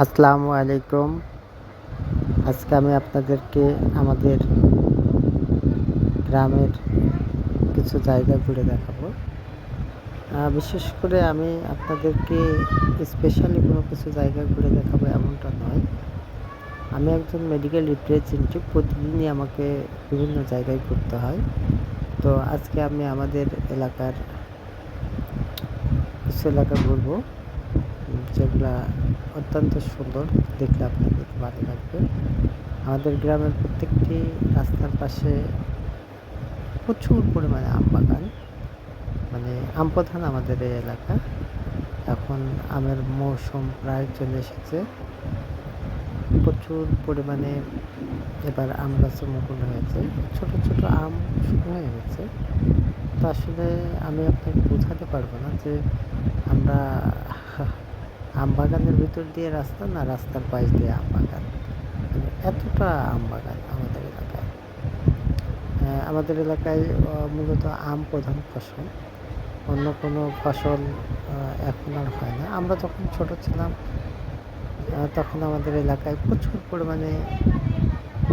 আসসালামু আলাইকুম। আজকে আমি আপনাদেরকে আমাদের গ্রামের কিছু জায়গা ঘুরে দেখাবো। বিশেষ করে আমি আপনাদেরকে স্পেশালি কোনো কিছু জায়গা ঘুরে দেখাবো এমনটা নয়। আমি একজন মেডিকেল রিপ্রেজেন্টেটিভ প্রতিদিনই আমাকে বিভিন্ন জায়গায় ঘুরতে হয়। তো আজকে আমি আমাদের এলাকার কিছু এলাকা ঘুরবো। যেগুলা অত্যন্ত সুন্দর, দেখলে আপনাদের ভালো লাগবে। আমাদের গ্রামের প্রত্যেকটি রাস্তার পাশে প্রচুর পরিমাণে আম বাগান। মানে আম প্রধান আমাদের এই এলাকা। এখন আমের মৌসুম প্রায় চলে এসেছে। প্রচুর পরিমাণে এবার আম গাছে মুকুল হয়েছে। ছোট ছোট আম শুরু হয়ে গেছে। তো আসলে আমি আপনাকে বোঝাতে পারব না যে আমরা আম বাগানের ভিতর দিয়ে রাস্তা না রাস্তার পাশ দিয়ে আম বাগান মানে এতটা আম বাগান আমাদের এলাকায়। আমাদের এলাকায় মূলত আম প্রধান ফসল। অন্য কোনো ফসল এখন আর হয় না। আমরা যখন ছোট ছিলাম তখন আমাদের এলাকায় প্রচুর পরিমাণে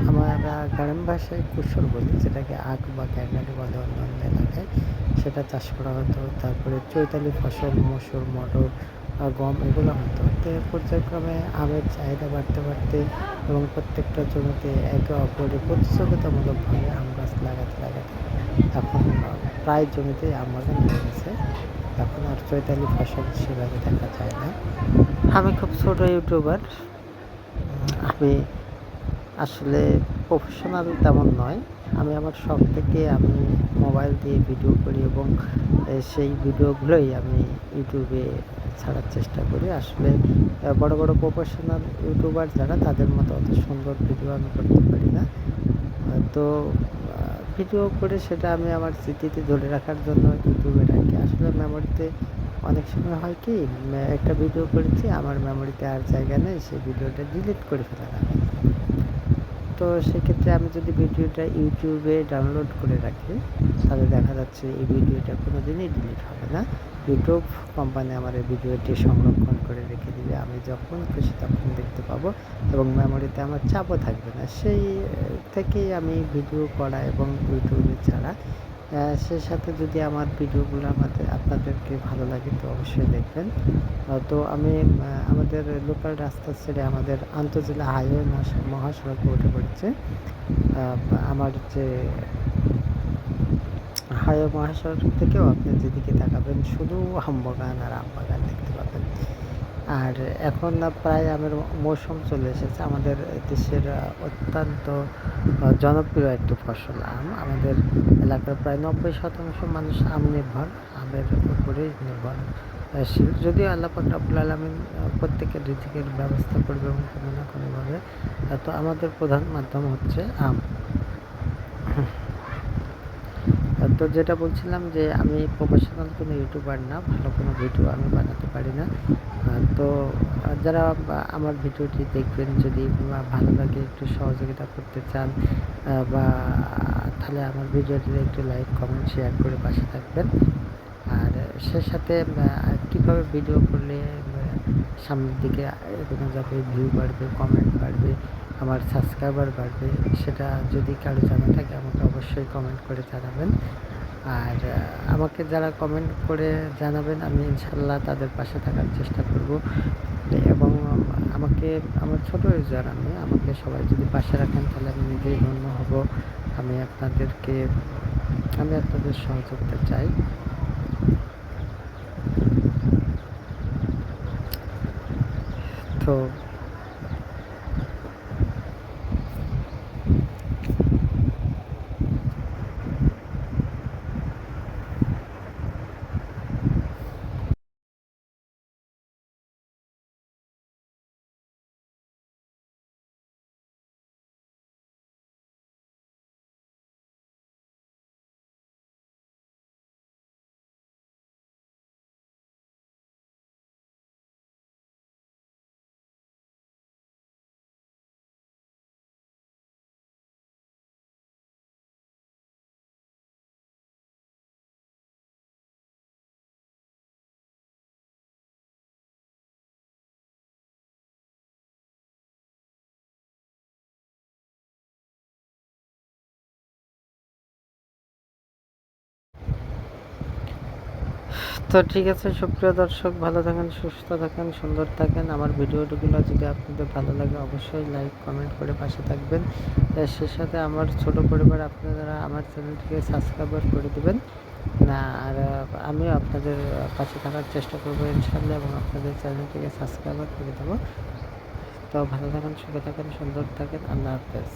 আমরা গ্রাম ভাষায় কুশল বলি, যেটাকে আখ বা ক্যান্ডারি বলে অন্যান্য এলাকায়। সেটা চাষ করা হতো। তারপরে চৈতালি ফসল, মসুর, মটর গম এগুলো হতো। তো পর্যায়ক্রমে আমের চাহিদা বাড়তে বাড়তে এবং প্রত্যেকটা জমিতে একে অপরে প্রতিযোগিতামূলকভাবে আম গাছ লাগাতে লাগাতে এখন প্রায় জমিতে আম বাগান হয়ে গেছে। এখন আর চৈতালি ফসল সেভাবে দেখা যায় না। আমি খুব ছোট ইউটিউবার। আমি আসলে প্রফেশনাল তেমন নয়। আমি আমার শখ থেকে আমি মোবাইল দিয়ে ভিডিও করি এবং সেই ভিডিওগুলোই আমি ইউটিউবে ছাড়ার চেষ্টা করি। আসলে বড় বড় প্রফেশনাল ইউটিউবার যারা, তাদের মতো অত সুন্দর ভিডিও আমি করতে পারি না। তো ভিডিও করে সেটা আমি আমার স্মৃতিতে ধরে রাখার জন্য ইউটিউবে রাখি। আসলে মেমোরিতে অনেক সময় হয় কি একটা ভিডিও করেছি, আমার মেমোরিতে আর জায়গা নেই, সেই ভিডিওটা ডিলিট করে ফেলা লাগে তো সেক্ষেত্রে আমি যদি ভিডিওটা ইউটিউবে ডাউনলোড করে রাখি, তাহলে দেখা যাচ্ছে এই ভিডিওটা কোনো দিনই ডিলিট হবে না। ইউটিউব কোম্পানি আমার এই ভিডিওটি সংরক্ষণ করে রেখে দিবে। আমি যখন খুশি তখন দেখতে পাবো এবং মেমোরিতে আমার চাপও থাকবে না। সেই থেকেই আমি ভিডিও করা এবং ইউটিউবে ছাড়া সেই সাথে যদি আমার ভিডিওগুলো আমাদের, আপনাদেরকে ভালো লাগে তো অবশ্যই দেখবেন। তো আমি আমাদের লোকাল রাস্তা ছেড়ে আমাদের আন্তজেলা হাইওয়ে মহাস- মহাসড়কে উঠে পড়েছে। আমার যে হাইওয়ে মহাসড়ক থেকেও আপনি যেদিকে তাকাবেন, শুধু আম বাগান আর আম বাগান দেখতে পাবেন। আর এখন প্রায় আমের মৌসুম চলে এসেছে। আমাদের দেশের অত্যন্ত জনপ্রিয় একটি ফসল আম। আমাদের এলাকার প্রায় নব্বই শতাংশ মানুষ আম নির্ভর, আমের উপরেই নির্ভরশীল যদিও আল্লাহ পাক রাব্বুল আলামিন প্রত্যেকের রিজিকের ব্যবস্থা করবে এবং কোনো না কোনোভাবে তো আমাদের প্রধান মাধ্যম হচ্ছে আম। তো যেটা বলছিলাম যে আমি প্রফেশনাল কোনো ইউটিউবার না, ভালো কোনো ভিডিও আমি বানাতে পারি না। তো যারা আমার ভিডিওটি দেখবেন, যদি ভালো লাগে, একটু সহযোগিতা করতে চান বা তাহলে আমার ভিডিওটিতে একটু লাইক কমেন্ট শেয়ার করে পাশে থাকবেন। আর সে সাথে কীভাবে ভিডিও করলে সামনের দিকে এগোনো যাবে ভিউ বাড়বে কমেন্ট বাড়বে আমার সাবস্ক্রাইবার বাড়বে, সেটা যদি কারও জানা থাকে, আমাকে অবশ্যই কমেন্ট করে জানাবেন। আর আমাকে যারা কমেন্ট করে জানাবেন, আমি ইনশাল্লাহ তাদের পাশে থাকার চেষ্টা করব। এবং আমাকে, আমার ছোট ইউজার আমি, আমাকে সবাই যদি পাশে রাখেন, তাহলে আমি নিজেই ধন্য হব। আমি আপনাদেরকে, আমি আপনাদের সহযোগিতা চাই। তো তো ঠিক আছে, সুপ্রিয় দর্শক, ভালো থাকেন, সুস্থ থাকেন, সুন্দর থাকেন। আমার ভিডিওগুলো যদি আপনাদের ভালো লাগে, অবশ্যই লাইক কমেন্ট করে পাশে থাকবেন। সে সাথে আমার ছোট পরিবার আপনারা আমার চ্যানেলটিকে সাবস্ক্রাইব করে দিবেন। না, আর আমিও আপনাদের পাশে থাকার চেষ্টা করব ইনশাল্লাহ এবং আপনাদের চ্যানেলটিকে সাবস্ক্রাইব করে দেবো। তো ভালো থাকেন সুখে থাকেন, সুন্দর থাকেন। আল্লাহ হাফেজ।